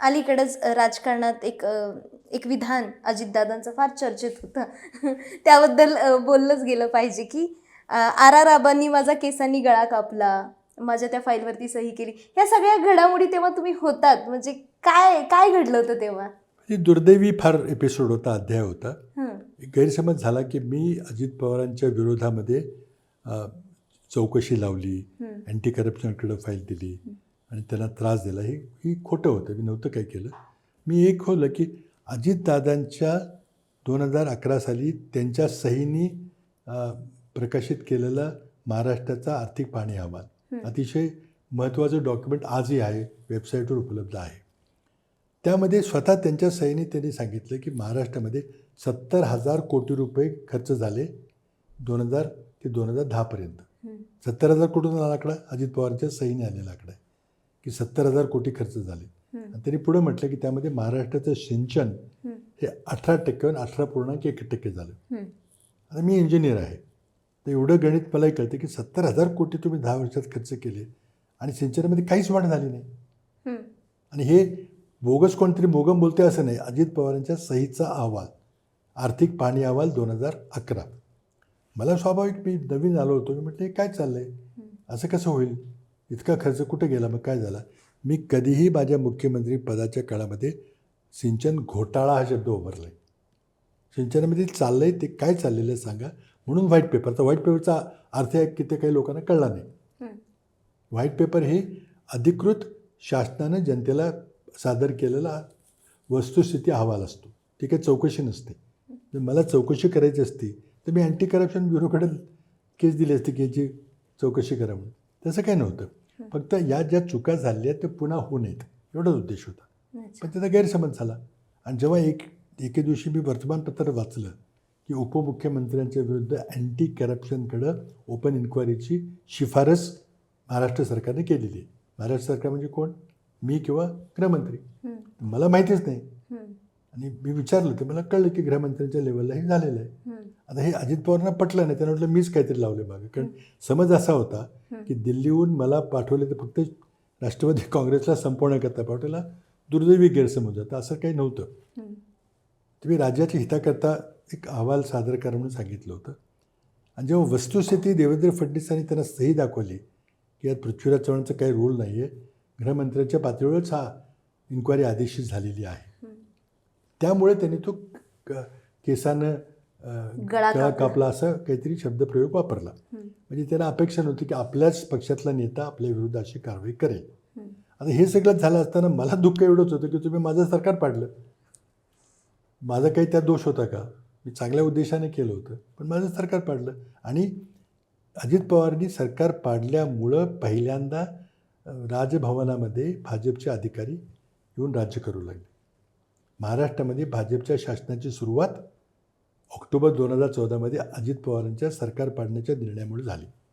अलीकडंच राजकारणात एक एक विधान अजितदादांचं फार चर्चेत होतं. त्याबद्दल बोललंच गेलं पाहिजे की आर आर आबांनी माझा केसांनी गळा कापला माझ्या त्या फाईलवरती सही केली. या सगळ्या घडामोडी तेव्हा तुम्ही होतात. म्हणजे काय काय घडलं होतं तेव्हा? ही दुर्दैवी फार एपिसोड होता अध्याय होता. गैरसमज झाला की मी अजित पवारांच्या विरोधामध्ये चौकशी लावली अँटी करप्शनकडं फाईल दिली. आणि त्यांना त्रास दिला. हे ही खोटं होतं. मी नव्हतं काय केलं. मी एक होलं की अजितदादांच्या दोन हजार अकरा साली त्यांच्या सहीनी प्रकाशित केलेला महाराष्ट्राचा आर्थिक पाणी अहवाल. अतिशय महत्त्वाचं डॉक्युमेंट आजही आहे. वेबसाईटवर उपलब्ध आहे. त्यामध्ये स्वतः त्यांच्या सहीने त्यांनी सांगितलं की महाराष्ट्रामध्ये सत्तर हजार कोटी रुपये खर्च झाले दोन हजार ते दोन हजार दहापर्यंत. सत्तर हजार कोटीचा आकडा अजित पवारच्या सहीने आलेला आकडा आहे. की सत्तर हजार कोटी खर्च झाले. आणि त्यांनी पुढं म्हटलं की त्यामध्ये महाराष्ट्राचं सिंचन हं, अठरा टक्क्यावर अठरा पूर्णांक एक टक्के झालं. आता मी इंजिनियर आहे. तर एवढं गणित मलाही कळतं की सत्तर हजार कोटी तुम्ही दहा वर्षात खर्च केले आणि सिंचनामध्ये काहीच वाढ झाली नाही. आणि हे बोगस कोणतरी मोगम बोलते असं नाही. अजित पवारांच्या सहीचा अहवाल. आर्थिक पाणी अहवाल दोन हजार अकरा. मला स्वाभाविक मी नवीन आलो होतो. मी म्हटलं हे काय चाललं आहे असं कसं होईल? इतका खर्च कुठे गेला? मग काय झाला? मी कधीही माझ्या मुख्यमंत्री पदाच्या काळामध्ये सिंचन घोटाळा हा शब्द वापरला आहे सिंचनामध्ये चाललं आहे ते काय चाललेलं आहे सांगा? म्हणून व्हाईट पेपर. तर व्हाईट पेपरचा अर्थ आहे की ते काही लोकांना कळला नाही. व्हाईट पेपर हे अधिकृत शासनानं जनतेला सादर केलेला वस्तुस्थिती अहवाल असतो. ती काही चौकशी नसते. जर मला चौकशी करायची असती तर मी अँटी करप्शन ब्युरोकडे केस दिली असती की याची चौकशी करा म्हणून. तसं काही नव्हतं. फक्त या ज्या चुका झाल्या त्या पुन्हा होऊ नयेत. एवढाच उद्देश होता. पण त्याचा गैरसमज झाला. आणि जेव्हा एक एके दिवशी मी वर्तमानपत्र वाचलं की उपमुख्यमंत्र्यांच्या विरुद्ध अँटी करप्शनकडं ओपन इन्क्वायरीची शिफारस महाराष्ट्र सरकारने केलेली आहे. महाराष्ट्र सरकार म्हणजे कोण? मी किंवा गृहमंत्री? मला माहितीच नाही. आणि मी विचारलं तर मला कळलं की गृहमंत्र्यांच्या लेवलला हे झालेलं आहे. आता हे अजित पवारांना पटलं नाही त्यांना म्हटलं मीच काहीतरी लावले मागं. कारण समज असा होता. की दिल्लीहून मला पाठवले तर फक्त राष्ट्रवादी काँग्रेसला संपवण्याकरता पाठवला दुर्दैवी गैरसमज होता. असं काही नव्हतं. तुम्ही राज्याच्या हिताकरता एक अहवाल सादर करा म्हणून सांगितलं होतं. आणि जेव्हा वस्तुस्थिती देवेंद्र फडणवीसांनी त्यांना सही दाखवली की यात पृथ्वीराज चव्हाणचा काही रोल नाही आहे गृहमंत्र्यांच्या पातळीवरच हा इन्क्वायरी आदेशित झालेली आहे. त्यामुळे त्यांनी तो केसानं गळा कापला. असं काहीतरी शब्दप्रयोग वापरला. म्हणजे त्यांना अपेक्षा नव्हती की आपल्याच पक्षातला नेता आपल्या विरुद्ध अशी कारवाई करेल. आता हे सगळं झालं असताना मला दुःख एवढंच होतं की तुम्ही माझं सरकार पाडलं. माझा काही त्यात दोष होता का? मी चांगल्या उद्देशाने केलं होतं पण माझं सरकार पाडलं. आणि अजित पवारांनी सरकार पाडल्यामुळं पहिल्यांदा राजभवनामध्ये भाजपचे अधिकारी येऊन राज्य करू लागले. महाराष्ट्रामध्ये भाजपच्या शासनाची सुरुवात ऑक्टोबर दोन हजार चौदामध्ये अजित पवारांच्या सरकार पाडण्याच्या निर्णयामुळे झाली.